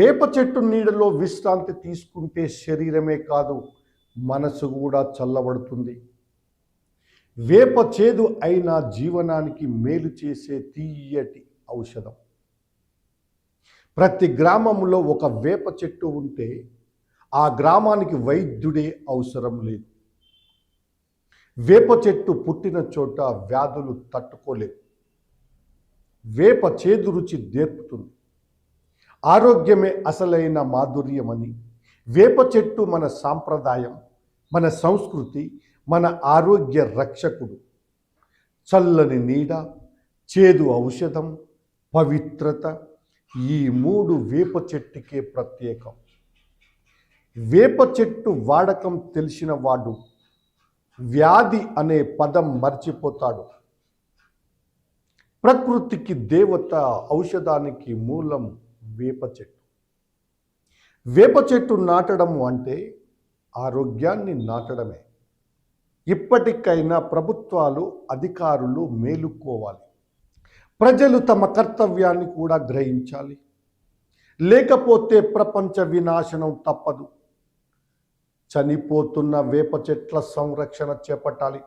వేప చెట్టు నీడలో విశ్రాంతి తీసుకుంటే శరీరమే కాదు మనసు కూడా చల్లబడుతుంది. వేప చేదు అయిన జీవనానికి మేలు చేసే తీయటి ఔషధం. ప్రతి గ్రామంలో ఒక వేప చెట్టు ఉంటే ఆ గ్రామానికి వైద్యుడే అవసరం లేదు. వేప చెట్టు పుట్టిన చోట వ్యాధులు తట్టుకోలేవు. వేప చేదు రుచి నేర్పుతుంది ఆరోగ్యమే అసలైన మాధుర్యమని. వేప చెట్టు మన సాంప్రదాయం మన సంస్కృతి మన ఆరోగ్య రక్షకుడు. చల్లని నీడ చేదు ఔషధం పవిత్రత ఈ మూడు వేప చెట్టుకే ప్రత్యేకం. వేప చెట్టు వాడకం తెలిసిన వాడు వ్యాధి అనే పదం మర్చిపోతాడు. ప్రకృతికి దేవత ఔషధానికి మూలం వేప చెట్టు. వేప చెట్టు నాటడం అంటే ఆరోగ్యాన్ని నాటడమే. ఇప్పటికైనా ప్రభుత్వాలు అధికారులు మేలుకోవాలి. ప్రజలు తమ కర్తవ్యాన్ని కూడా గ్రహించాలి. లేకపోతే ప్రపంచ వినాశనం తప్పదు. చనిపోతున్న వేప చెట్ల సంరక్షణ చేపట్టాలి.